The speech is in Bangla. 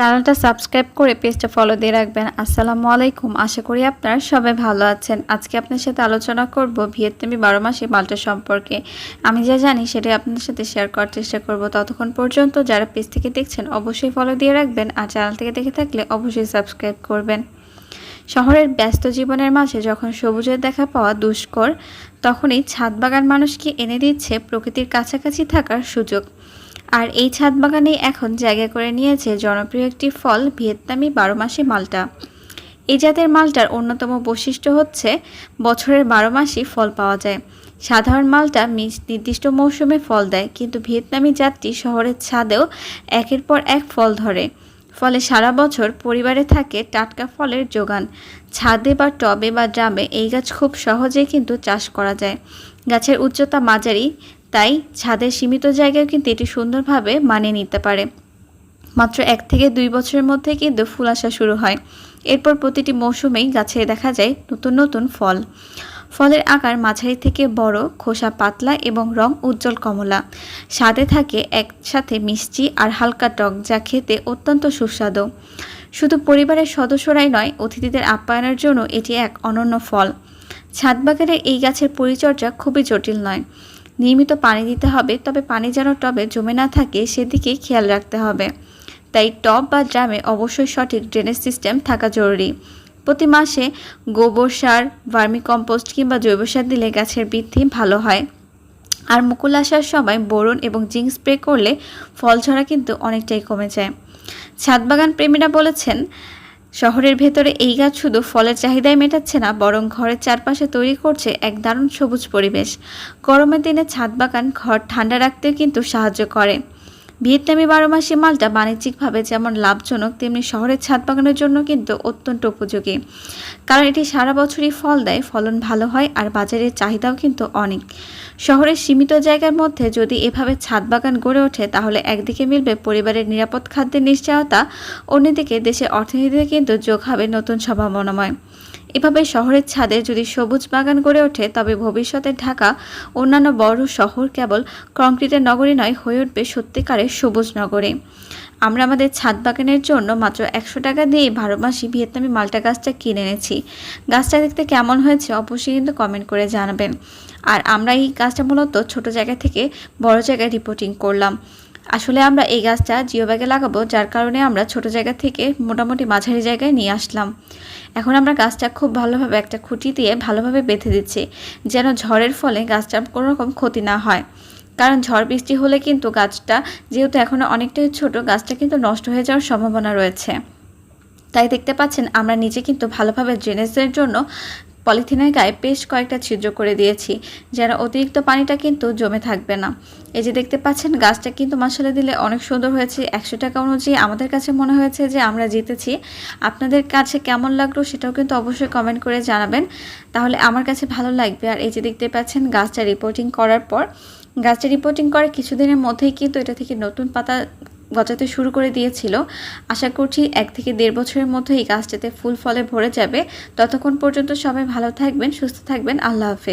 চ্যানেলটা সাবস্ক্রাইব করে পেজটা ফলো দিয়ে রাখবেন। আসসালামু আলাইকুম। আশা করি আপনারা সবাই ভালো আছেন। আজকে আপনার সাথে আলোচনা করব ভিয়েতনামি বারো মাসে মাল্টা সম্পর্কে। আমি যা জানি সেটাই আপনার সাথে শেয়ার করার চেষ্টা করব। ততক্ষণ পর্যন্ত যারা পেজ থেকে দেখছেন অবশ্যই ফলো দিয়ে রাখবেন আর চ্যানেল থেকে দেখে থাকলে অবশ্যই সাবস্ক্রাইব করবেন। শহরের ব্যস্ত জীবনের মাঝে যখন সবুজের দেখা পাওয়া দুষ্কর, তখনই ছাদ বাগান মানুষকে এনে দিচ্ছে প্রকৃতির কাছাকাছি থাকার সুযোগ। আর এই ছাদ বাগানেই এখন জায়গা করে নিয়েছে জনপ্রিয় একটি ফল ভিয়েতনামি বারো মাসি মালটা। এই জাতের মালটার অন্যতম বৈশিষ্ট্য হচ্ছে বছরের বারো মাসই ফল পাওয়া যায়। সাধারণ মালটা নির্দিষ্ট মৌসুমে ফল দেয়, কিন্তু ভিয়েতনামি জাতটি শহরের ছাদেও একের পর এক ফল ধরে। ফলে সারা বছর পরিবারে থাকে টাটকা ফলের যোগান। ছাদে বা টবে বা ড্রামে এই গাছ খুব সহজেই কিন্তু চাষ করা যায়। গাছের উচ্চতা মাঝারি তাই ছাদের সীমিত জায়গায় কিন্তু এটি সুন্দরভাবে মানিয়ে নিতে পারে। মাত্র এক থেকে দুই বছরের মধ্যে কিন্তু ফুল আসা শুরু হয়। এরপর প্রতিটি মৌসুমেই গাছে দেখা যায় নতুন নতুন ফল। ফলের আকার মাঝারি থেকে বড়, খোসা পাতলা এবং রং উজ্জ্বল কমলা। স্বাদে থাকে একসাথে মিষ্টি আর হালকা টক, যা খেতে অত্যন্ত সুস্বাদু। শুধু পরিবারের সদস্যরাই নয়, অতিথিদের আপ্যায়নের জন্য এটি এক অনন্য ফল। ছাদ বাগানের এই গাছের পরিচর্যা খুবই জটিল নয়। নিয়মিত পানি দিতে হবে, তবে পানি যেন টবে জমে না থাকে সেদিকে খেয়াল রাখতে হবে। তাই টব বা ড্রামে অবশ্যই সঠিক ড্রেনেজ সিস্টেম থাকা জরুরি। প্রতি মাসে গোবর সার ভার্মি কম্পোস্ট কিংবা জৈব সার দিলে গাছের বৃদ্ধি ভালো হয়। আর মুকুল আসার সময় বোরন এবং জিঙ্ক স্প্রে করলে ফল ঝরা কিন্তু অনেকটাই কমে যায়। ছাদ বাগান প্রেমীরা বলেছেন শহরের ভেতরে এই গাছ শুধু ফলের চাহিদাই মেটাচ্ছে না, বরং ঘরের চারপাশে তৈরি করছে এক দারুণ সবুজ পরিবেশ। গরমের দিনে ছাদ বাগান ঘর ঠান্ডা রাখতেও কিন্তু সাহায্য করে। ভিয়েতনামি বারো মাসি মালটা বাণিজ্যিকভাবে যেমন লাভজনক, তেমনি শহরের ছাদ বাগানের জন্য কিন্তু অত্যন্ত উপযোগী। কারণ এটি সারা বছরই ফল দেয়, ফলন ভালো হয় আর বাজারের চাহিদাও কিন্তু অনেক। শহরের সীমিত জায়গার মধ্যে যদি এভাবে ছাদ বাগান গড়ে ওঠে, তাহলে একদিকে মিলবে পরিবারের নিরাপদ খাদ্যের নিশ্চয়তা, অন্যদিকে দেশের অর্থনীতিতে কিন্তু যোগ হবে নতুন সম্ভাবনাময় এভাবে শহরের ছাদে যদি সবুজ বাগান গড়ে ওঠে, তবে ভবিষ্যতে ঢাকা অন্যান্য বড় শহর কেবল কংক্রিটের নগরী নয়, হয়ে উঠবে সত্যিকারের সবুজ নগরে। আমরা আমাদের ছাদ বাগানের জন্য মাত্র একশো টাকা দিয়ে মাসি ভিয়েতনামি মালটা গাছটা কিনে এনেছি। গাছটা দেখতে কেমন হয়েছে অবশ্যই কিন্তু কমেন্ট করে জানাবেন। আর আমরা এই গাছটা মূলত ছোট জায়গা থেকে বড় জায়গায় রিপোর্টিং করলাম। আসলে আমরা এই গাছটা জিও ব্যাগে লাগাবো, যার কারণে আমরা ছোট জায়গা থেকে মোটামুটি মাঝারি জায়গায় নিয়ে আসলাম। এখন আমরা গাছটা খুব ভালোভাবে একটা খুঁটি দিয়ে ভালোভাবে বেঁধে দিচ্ছি, যেন ঝড়ের ফলে গাছটার কোনো রকম ক্ষতি না হয়। কারণ ঝড় বৃষ্টি হলে কিন্তু গাছটা, যেহেতু এখনও অনেকটাই ছোট, গাছটা কিন্তু নষ্ট হয়ে যাওয়ার সম্ভাবনা রয়েছে। তাই দেখতে পাচ্ছেন, আমরা নিচে কিন্তু ভালোভাবে ড্রেনেজের জন্য পলিথিনের গায়ে বেশ কয়েকটা ছিদ্র করে দিয়েছি, যেন অতিরিক্ত পানিটা কিন্তু জমে থাকবে না। এই যে দেখতে পাচ্ছেন, গাছটা কিন্তু মশলা দিলে অনেক সুন্দর হয়েছে। একশো টাকা অনুযায়ী আমাদের কাছে মনে হয়েছে যে আমরা জিতেছি। আপনাদের কাছে কেমন লাগল সেটাও কিন্তু অবশ্যই কমেন্ট করে জানাবেন। তাহলে আমার কাছে ভালো লাগবে। আর এই যে দেখতে পাচ্ছেন, গাছটা রিপোর্টিং করার পর, গাছটা রিপোর্টিং করার কিছুদিনের মধ্যেই কিন্তু এটা থেকে নতুন পাতা গজাতে শুরু করে দিয়েছিল। আশা করছি এক থেকে দেড় বছরের মধ্যে এই গাছটাতে ফুল ফলে ভরে যাবে। ততক্ষণ পর্যন্ত সবাই ভালো থাকবেন, সুস্থ থাকবেন। আল্লাহ হাফেজ।